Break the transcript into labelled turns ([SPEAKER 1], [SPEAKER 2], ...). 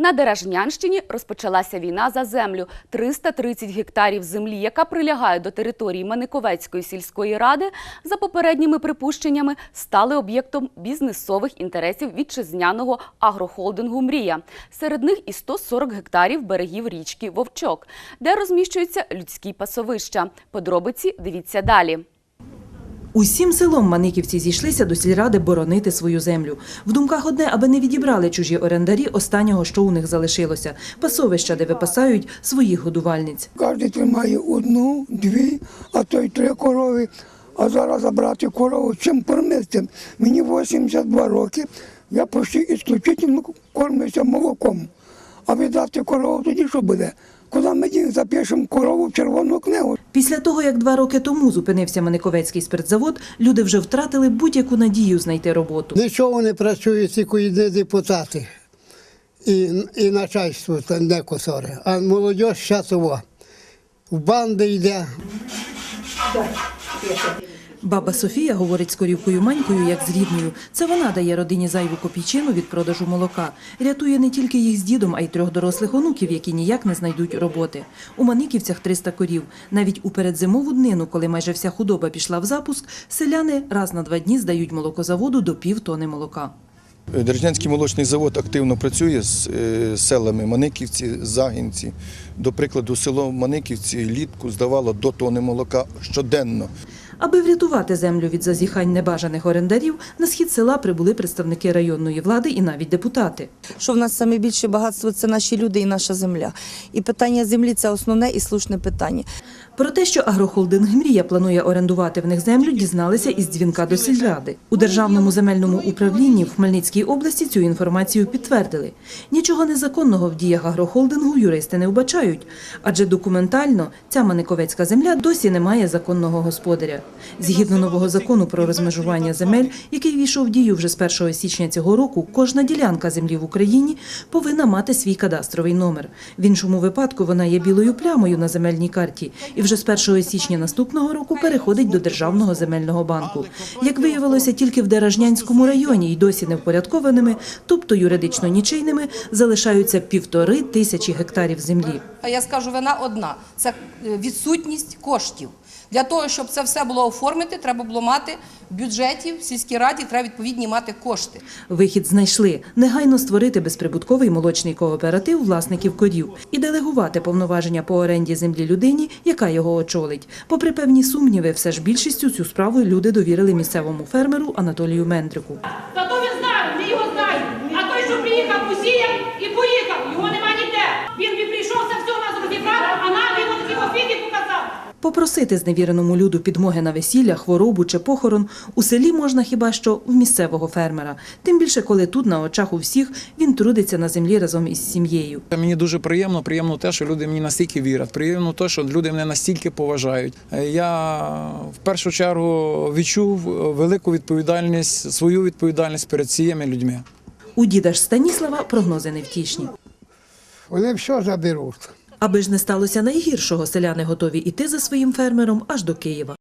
[SPEAKER 1] На Деражнянщині розпочалася війна за землю. 330 гектарів землі, яка прилягає до території Маниковецької сільської ради, за попередніми припущеннями, стали об'єктом бізнесових інтересів вітчизняного агрохолдингу «Мрія». Серед них і 140 гектарів берегів річки Вовчок, де розміщуються людські пасовища. Подробиці дивіться далі.
[SPEAKER 2] Усім селом маниківці зійшлися до сільради боронити свою землю. В думках одне, аби не відібрали чужі орендарі останнього, що у них залишилося – пасовища, де випасають своїх годувальниць.
[SPEAKER 3] Кожен тримає одну, дві, а то й три корови. А зараз забрати корову, чим кормити? Мені 82 роки, я почти ісключительно кормлюся молоком. А віддати корову тоді що буде? Ми їх запишемо корову в червону книгу,
[SPEAKER 2] Після того, як два роки тому зупинився Маниковецький спиртзавод, люди вже втратили будь-яку надію знайти роботу.
[SPEAKER 4] Нічого не працюють тільки йде депутати і, і начальство та не косоре. А молодь щасова. В банди йде.
[SPEAKER 2] Баба Софія говорить з корівкою Манькою, як з рідною. Це вона дає родині зайву копійчину від продажу молока. Рятує не тільки їх з дідом, а й трьох дорослих онуків, які ніяк не знайдуть роботи. У Маниківцях 300 корів. Навіть у передзимову днину, коли майже вся худоба пішла в запуск, селяни раз на два дні здають молокозаводу до пів тони молока.
[SPEAKER 5] Держнянський молочний завод активно працює з е, селами Маниківці, Загінці. До прикладу, село Маниківці літку здавало до тони молока щоденно.
[SPEAKER 2] Аби врятувати землю від зазіхань небажаних орендарів, на схід села прибули представники районної влади і навіть депутати.
[SPEAKER 6] що в нас саме більше багатство це наші люди і наша земля. І питання землі це основне і слушне питання.
[SPEAKER 2] Про те, що агрохолдинг «Мрія» планує орендувати в них землю, дізналися із дзвінка до сільради. У Державному земельному управлінні в Хмельницькій області цю інформацію підтвердили. Нічого незаконного в діях агрохолдингу юристи не вбачають, адже документально ця Маниковецька земля досі не має законного господаря. Згідно нового закону про розмежування земель, який війшов в дію вже з 1 січня цього року, кожна ділянка землі в Україні повинна мати свій кадастровий номер. В іншому випадку вона є білою плямою на земельній карті і вже з 1 січня наступного року переходить до Державного земельного банку. Як виявилося, тільки в Деражнянському районі й досі невпорядкованими, тобто юридично нічийними, залишаються півтори тисячі гектарів землі.
[SPEAKER 7] Я скажу, вина одна це е, відсутність коштів. Для того, щоб це все було оформити, треба було мати в бюджеті, в сільській раді треба відповідні мати кошти.
[SPEAKER 2] Вихід знайшли негайно створити безприбутковий молочний кооператив власників корів і делегувати повноваження по оренді землі людині, яка його очолить. Попри певні сумніви, все ж більшістю цю справу люди довірили місцевому фермеру Анатолію Мендрику.
[SPEAKER 8] Зато він знає, ми його знаємо. А той, що приїхав, посіяв і поїхав, його нема ніде. Він прийшов, це все у нас розібрав, а нам його такі офіки показав.
[SPEAKER 2] Попросити зневіреному люду підмоги на весілля, хворобу чи похорон у селі можна хіба що в місцевого фермера. Тим більше, коли тут на очах у всіх він трудиться на землі разом із сім'єю.
[SPEAKER 9] Мені дуже приємно, приємно те, що люди мені настільки вірять. Приємно те, що люди мене настільки поважають. Е, Я в першу чергу відчув велику відповідальність, свою відповідальність перед цими людьми.
[SPEAKER 2] У діда ж Станіслава прогнози невтішні.
[SPEAKER 4] Вони все заберуть.
[SPEAKER 2] Аби ж не сталося найгіршого, селяни готові іти за своїм фермером аж до Києва.